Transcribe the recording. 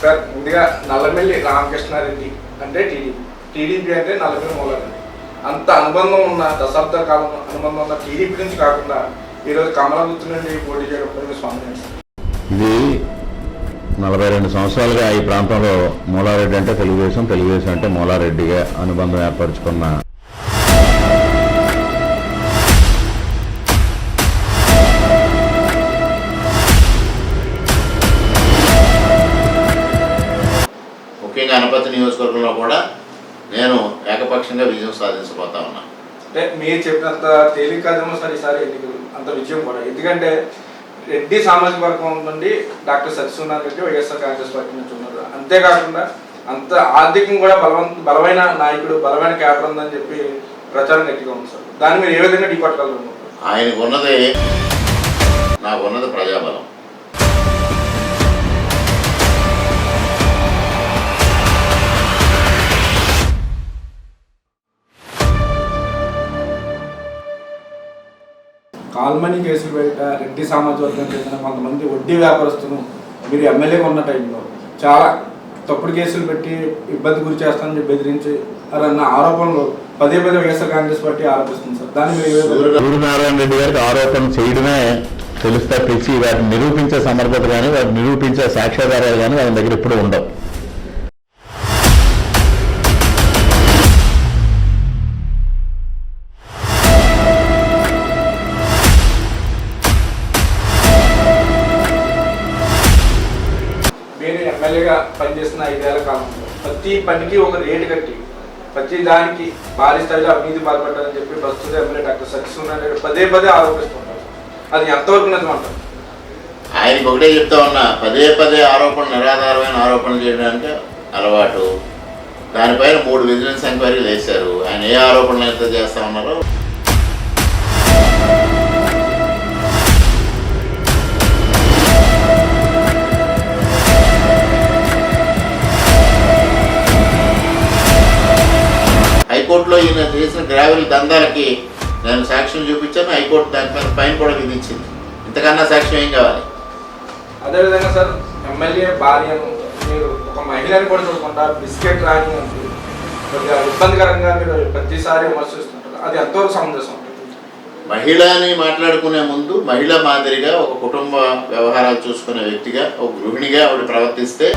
Sir ముందుగా నల్లమెల్లి రామకృష్ణారెడ్డి అంటే TDP TDP అంటే నల్లమెల్లి మూలారెడ్డి అంత అనుబంధం ఉన్న దశాబ్ద కాలం అనుబంధం ఉన్న టీడీపీ నుంచి కాకుండా ఈరోజు కమలగుత్తు నుండి పోటీ చేయడం స్వామి ఇది నలభై రెండు సంవత్సరాలుగా ఈ ప్రాంతంలో మూలారెడ్డి అంటే తెలుగుదేశం తెలుగుదేశం అంటే మూలారెడ్డిగా అనుబంధం ఏర్పరచుకున్న అనపతి నియోజకవర్గంలో కూడా నేను ఏకపక్షంగా విజయం సాధించబోతా ఉన్నా. అంటే మీరు చెప్పినంత తేలిక కాదేమో సార్ ఈసారి అంత విజయం కూడా. ఎందుకంటే రెడ్డి సామాజిక వర్గం నుండి doctor Satyanarayana Reddy YSR Congress party నుంచి ఉన్నారు. అంతేకాకుండా అంత ఆర్థికం కూడా బలవంత బలమైన నాయకుడు బలమైన క్యాడర్ ఉందని చెప్పి ప్రచారం గట్టిగా ఉంది సార్. దాన్ని మీరు ఏ విధంగా ఢీపట్టగలరు ఆయనకు ఉన్నది నాకు ఉన్నది ప్రజాబలం. కాల్మని కేసులు బయట రెడ్డి సామాజిక వర్గం చెందిన కొంతమంది వడ్డీ వ్యాపారస్తులు మీరు ఎమ్మెల్యేగా ఉన్న టైంలో చాలా తప్పుడు కేసులు పెట్టి ఇబ్బంది గురి చేస్తానని బెదిరించి అన్న ఆరోపణలు పదే పదే వైఎస్ఆర్ కాంగ్రెస్ పార్టీ ఆరోపిస్తుంది సార్. దాన్ని సూర్యనారాయణ రెడ్డి గారికి ఆరోపణ చేయడమే తెలుస్తా పిలిచి వాటిని నిరూపించే సమర్థత కానీ వాటిని నిరూపించే సాక్ష్యాధారాలు కానీ వాళ్ళ దగ్గర ఎప్పుడూ ఉండవు. ఎమ్మెల్యేగా పనిచేస్తున్న ఐదేళ్ళ కాలంలో ప్రతి పనికి ఒక రేటు కట్టి ప్రతి దానికి భారీ స్థాయిలో అవినీతి పాల్పడ్డారని చెప్పి ప్రస్తుత ఎమ్మెల్యే డాక్టర్ సత్యనారాయణ రెడ్డి పదే పదే ఆరోపిస్తుంటారు. అది ఎంతవరకు నిజమంటారు? ఆయనకి ఒకటే చెప్తా ఉన్నా పదే పదే ఆరోపణలు నిరాధారమైన ఆరోపణలు చేయడానికి అలవాటు. దానిపైన మూడు విజిలెన్స్ ఎంక్వైరీలు వేశారు. ఆయన ఏ ఆరోపణలు ఎంత చేస్తా ఉన్నారో హైకోర్టులో ఈయన చేసిన గ్రావెల్ దందాలకి నేను సాక్ష్యం చూపించాను. హైకోర్టు దానిపైన ఫైన్ కూడా విధించింది. ఇంతకన్నా సాక్ష్యం ఏం కావాలి? అదేవిధంగా సార్ ఎమ్మెల్యే భార్యను మీరు ఒక మహిళని కూడా చూడకుండా బిస్కెట్ రాని కొద్దిగా ఇబ్బందికరంగా మీరు ప్రతిసారి విమర్శిస్తుంటారు. అది ఎంతవరకు సమంజసం? ఉంటుంది మహిళని మాట్లాడుకునే ముందు మహిళ మాదిరిగా ఒక కుటుంబ వ్యవహారాలు చూసుకునే వ్యక్తిగా ఒక గృహిణిగా ఆవిడ ప్రవర్తిస్తే